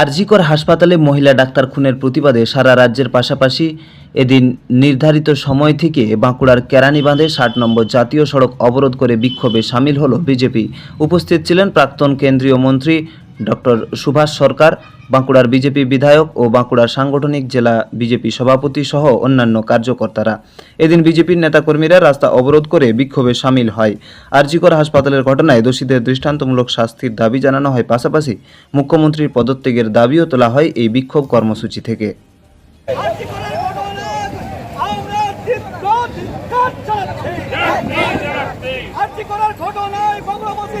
আরজিকর হাসপাতালে মহিলা ডাক্তার খুনের প্রতিবাদে সারা রাজ্যের পাশাপাশি এদিন নির্ধারিত সময় থেকে বাঁকুড়ার কেরানীবাঁধে ষাট নম্বর জাতীয় সড়ক অবরোধ করে বিক্ষোভে সামিল হল বিজেপি। উপস্থিত ছিলেন প্রাক্তন কেন্দ্রীয় মন্ত্রী ডক্টর সুভাষ সরকার বাঁকুড়ার বিজেপি বিধায়ক ও বাঁকুড়ার সাংগঠনিক জেলা বিজেপি সভাপতি সহ অন্যান্য কার্যকর্তারা এদিন বিজেপির নেতাকর্মীরা রাস্তা অবরোধ করে বিক্ষোভে সামিল হয় আরজিকর হাসপাতালের ঘটনায় দোষীদের দৃষ্টান্তমূলক শাস্তির দাবি জানানো হয় পাশাপাশি মুখ্যমন্ত্রীর পদত্যাগের দাবিও তোলা হয় এই বিক্ষোভ কর্মসূচি থেকে ঘটনায় বাংলাবাসী